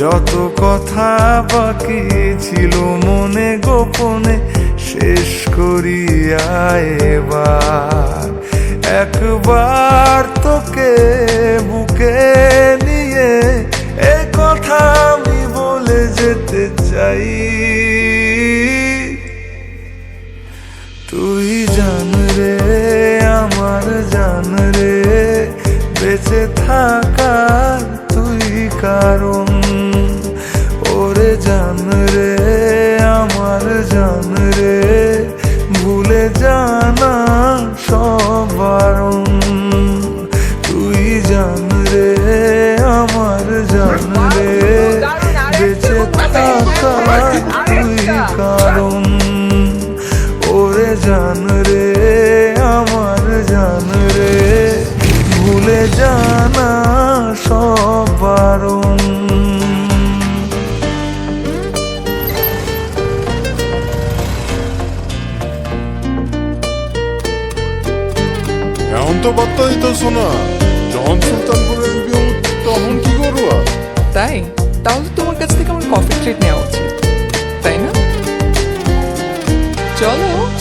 যত কথা বাকি ছিল মনে গোপনে শেষ করিয়া এবার। একবার তোকে বুকে নিয়ে এ কথা আমি বলে যেতে চাই। তুই জান রে, আমার জান রে, বেঁচে থাকার কারণ। ওরে জান রে আমার জান রে। ভুলে জানা সব বারণ। এখন তো বার্তা দিতেছ না যখন সুলতানপুরের বিয়ে তখন কি করবা তাই? তাহলে তোমার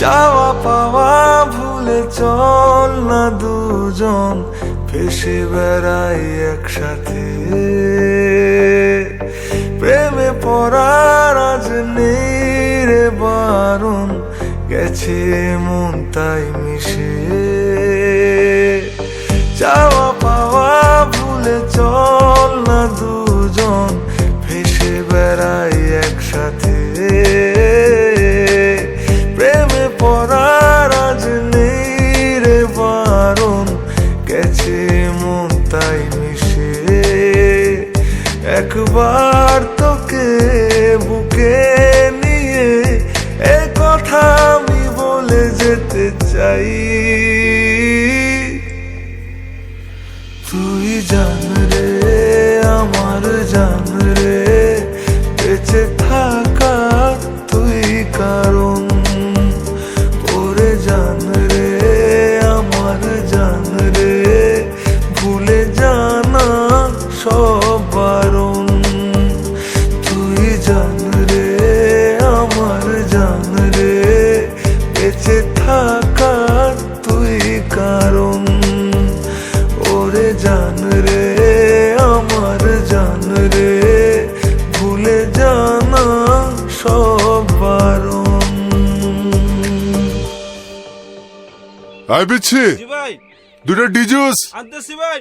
চলো যাওয়া পাওয়া ভুলে চল না দুজন, ফেসে বেড়াই একসাথে। প্রেমে পড়ার আজ নেই রে বারণ, গেছে মন তাই মিশে। যাওয়া মন তাই মিশে। একবার তোকে বুকে নিয়ে এ কথা আমি বলে যেতে চাই। তুই জান রে, আমার জান রে, বেঁচে থাকার থাকার তুই কারণ। ওরে জান রে আমার জান রে ভুলে জানা সব বারণ। আই বিচ্ছি। দুটা ডিজুস। আনতেছি ভাই।